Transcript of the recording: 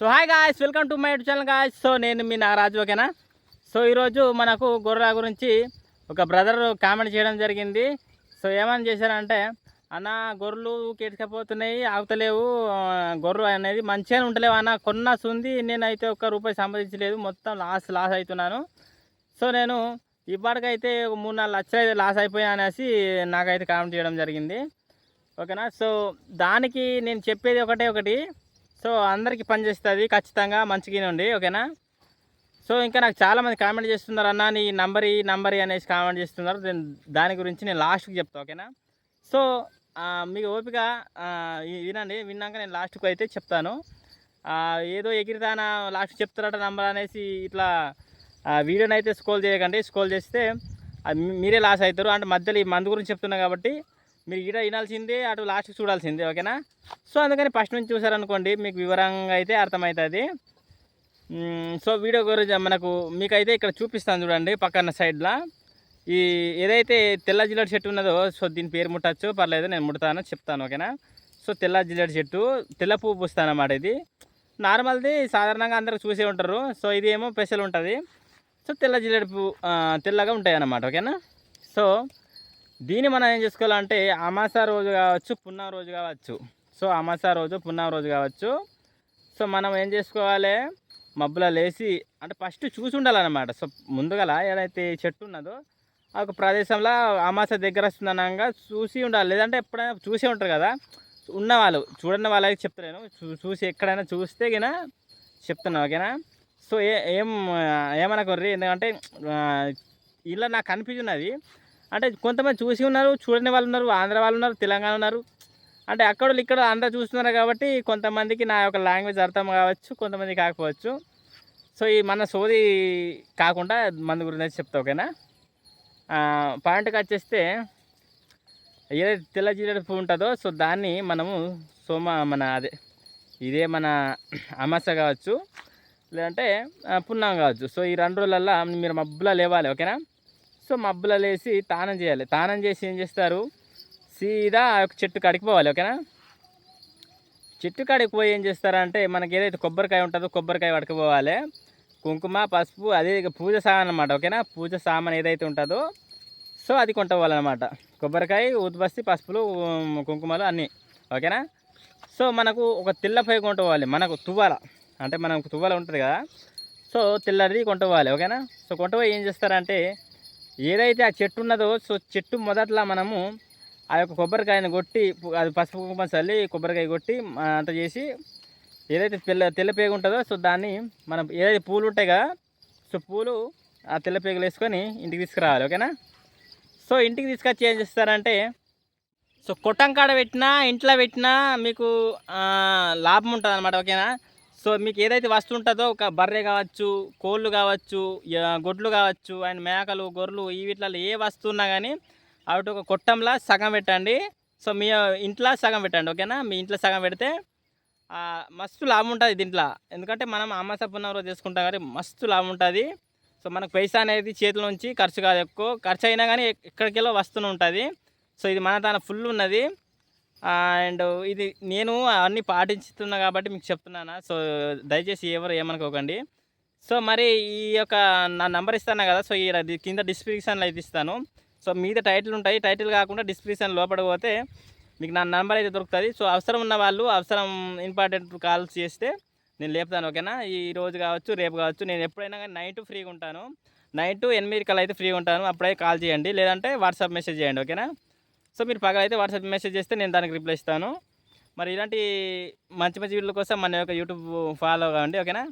So hi guys welcome to my channel guys so నేను మీ నాగరాజు ఓకేనా? సో ఈరోజు మనకు గొర్రెల గురించి ఒక బ్రదర్ కామెంట్ చేయడం జరిగింది. సో ఏమని చేశారంటే అన్న గొర్రెలు కేటుకపోతున్నాయి ఆగుతలేవు. గొర్రె అనేది మంచిగానే ఉండలేవు అన్న. కొన్న సుంది నేనైతే ఒక్క రూపాయి సంపాదించలేదు. మొత్తం లాస్ లాస్ అవుతున్నాను. సో నేను ఇప్పటికైతే ఒక మూడు నాలుగు లక్షలు అయితే లాస్ అయిపోయా అనేసి నాకైతే కామెంట్ చేయడం జరిగింది. ఓకేనా? సో దానికి నేను చెప్పేది ఒకటే ఒకటి. సో అందరికీ పనిచేస్తుంది ఖచ్చితంగా మంచిగానే ఉంది ఓకేనా? సో ఇంకా నాకు చాలామంది కామెంట్ చేస్తున్నారు అన్న నీ నంబర్ ఈ నంబర్ అనేసి కామెంట్ చేస్తున్నారు. దాని గురించి నేను లాస్ట్కి చెప్తాను ఓకేనా? సో మీకు ఓపిక వినండి విన్నాక నేను లాస్ట్కి అయితే చెప్తాను. ఏదో ఎగిరిదానా లాస్ట్ చెప్తారట నంబర్ అనేసి ఇట్లా వీడియోని అయితే స్కోల్ చేయకండి. స్కోల్ చేస్తే అది మీరే లాస్ అవుతారు. అంటే మధ్యలో ఈ మందు గురించి చెప్తున్నా కాబట్టి మీరు ఈడ వినాల్సిందే అటు లాస్ట్ చూడాల్సిందే ఓకేనా? సో అందుకని ఫస్ట్ నుంచి చూసారనుకోండి మీకు వివరంగా అయితే అర్థమవుతుంది. సో వీడియో గురించి మనకు మీకైతే ఇక్కడ చూపిస్తాను చూడండి పక్కన సైడ్లో ఈ ఏదైతే తెల్ల జిల్లెడ్ చెట్టు ఉన్నదో సో దీని పేరు ముట్టచ్చు పర్లేదు నేను ముడతాను చెప్తాను ఓకేనా? సో తెల్ల జిల్లెడ్ చెట్టు తెల్ల పువ్వు పూస్తాను అన్నమాట ఇది. నార్మల్ది సాధారణంగా అందరూ చూసే ఉంటారు సో ఇది ఏమో స్పెషల్ ఉంటుంది. సో తెల్ల జిల్లెడ్ పువ్వు తెల్లగా ఉంటాయి అన్నమాట ఓకేనా? సో దీన్ని మనం ఏం చేసుకోవాలంటే అమాస రోజు కావచ్చు పున్నం రోజు కావచ్చు. సో అమాస రోజు పున్నం రోజు కావచ్చు. సో మనం ఏం చేసుకోవాలి? మబ్బుల లేసి అంటే ఫస్ట్ చూసి ఉండాలన్నమాట. సో ముందుగల ఏదైతే చెట్టు ఉన్నదో ఆ ఒక ప్రదేశంలో అమాస దగ్గర వస్తుందనగా చూసి ఉండాలి. లేదంటే ఎప్పుడైనా చూసే ఉంటారు కదా. ఉన్నవాళ్ళు చూడని వాళ్ళకి చెప్తలేను. చూ- చూసి ఎక్కడైనా చూస్తే గినా చెప్తున్నా ఓకేనా? సో ఏ ఏం ఏమనకొర్రి? ఎందుకంటే ఇలా నాకు కన్ఫ్యూజన్ అది అంటే కొంతమంది చూసి ఉన్నారు చూడని వాళ్ళు ఉన్నారు ఆంధ్ర వాళ్ళు ఉన్నారు తెలంగాణ ఉన్నారు. అంటే అక్కడ ఇక్కడ అందరూ చూస్తున్నారు కాబట్టి కొంతమందికి నా యొక్క లాంగ్వేజ్ అర్థం కావచ్చు కొంతమంది కాకపోవచ్చు. సో ఈ మన సోది కాకుండా మందు గురించి చెప్తా ఓకేనా? పాయింట్కి వచ్చేస్తే ఏదైతే తెల్ల జీరడు పువ్వు ఉంటుందో సో దాన్ని మనము సోమ మన అదే ఇదే మన అమాస కావచ్చు లేదంటే ఆ, పున్నం కావచ్చు. సో ఈ రెండు రోజులల్లో మీరు మబ్బులా లేవాలి ఓకేనా? సో మబ్బుల లేసి తానం చేయాలి. తానం చేసి ఏం చేస్తారు? సీదా ఆ యొక్క చెట్టు కాడికి పోవాలి ఓకేనా? చెట్టు కాడికి పోయి ఏం చేస్తారంటే మనకి ఏదైతే కొబ్బరికాయ ఉంటుందో కొబ్బరికాయ పడకపోవాలి కుంకుమ పసుపు అదే పూజ సామాన్ అనమాట ఓకేనా? పూజ సామాన్ ఏదైతే ఉంటుందో సో అది కొంటపోవాలన్నమాట. కొబ్బరికాయ ఊతుబస్తి పసుపులు కుంకుమలు అన్నీ ఓకేనా? సో మనకు ఒక తెల్ల పై కొంటపోవాలి మనకు తువ్వాల. అంటే మనకు తువ్వాల ఉంటుంది కదా? సో తెల్లది కొంటపోవాలి ఓకేనా? సో కొంటపోయి ఏం చేస్తారంటే ఏదైతే ఆ చెట్టు ఉన్నదో సో చెట్టు మొదట్లో మనము ఆ యొక్క కొబ్బరికాయను కొట్టి అది పసుపు కుంకుమ చల్లి కొబ్బరికాయ కొట్టి అంత చేసి ఏదైతే తెల్ల తెల్ల పేగ ఉంటుందో సో దాన్ని మనం ఏదైతే పూలు ఉంటాయి కదా సో పూలు ఆ తెల్ల పేగలు వేసుకొని ఇంటికి తీసుకురావాలి ఓకేనా? సో ఇంటికి తీసుకొచ్చి ఏం చేస్తారంటే సో కొట్టం కాడ పెట్టినా ఇంట్లో పెట్టినా మీకు లాభం ఉంటుంది అనమాట ఓకేనా? సో మీకు ఏదైతే వస్తువు ఉంటుందో ఒక బర్రె కావచ్చు కోళ్ళు కావచ్చు గొడ్లు కావచ్చు అండ్ మేకలు గొర్రెలు ఈ వీటిలో ఏ వస్తువు ఉన్నా కానీ అవి ఒక కొట్టంలా సగం పెట్టండి. సో మీ ఇంట్లో సగం పెట్టండి ఓకేనా? మీ ఇంట్లో సగం పెడితే మస్తు లాభం ఉంటుంది దీంట్లో. ఎందుకంటే మనం అమాస పున్నం రోజు చేసుకుంటాం కానీ మస్తు లాభం ఉంటుంది. సో మనకు పైసా అనేది చేతిలో నుంచి ఖర్చు కాదు ఎక్కువ. ఖర్చు అయినా కానీ ఎక్కడికెళ్ళో వస్తూనే ఉంటుంది. సో ఇది మన తన ఫుల్ ఉన్నది. అండ్ ఇది నేను అన్నీ పాటించుతున్నా కాబట్టి మీకు చెప్తున్నాను. సో దయచేసి ఎవరు ఏమనుకోకండి. సో మరి ఈ యొక్క నా నెంబర్ ఇస్తాను కదా. సో ఈ కింద డిస్క్రిప్షన్లో అయితే ఇస్తాను. సో మీద టైటిల్ ఉంటాయి. టైటిల్ కాకుండా డిస్క్రిప్షన్ లోపల పోతే మీకు నా నెంబర్ అయితే దొరుకుతుంది. సో అవసరం ఉన్న వాళ్ళు అవసరం ఇంపార్టెంట్ కాల్స్ చేస్తే నేను లేపుతాను ఓకేనా? ఈ రోజు కావచ్చు రేపు కావచ్చు నేను ఎప్పుడైనా కానీ నైట్ ఫ్రీగా ఉంటాను. నైట్ ఎనిమిది కల్లా అయితే ఫ్రీగా ఉంటాను. అప్పుడే కాల్ చేయండి. లేదంటే వాట్సాప్ మెసేజ్ చేయండి ఓకేనా? సో మీరు పగలైతే వాట్సాప్ మెసేజ్ చేస్తే నేను దానికి రిప్లై ఇస్తాను. మరి ఇలాంటి మంచి మంచి వీడియోల కోసం మన యొక్క యూట్యూబ్ ఫాలో కావండి ఓకేనా?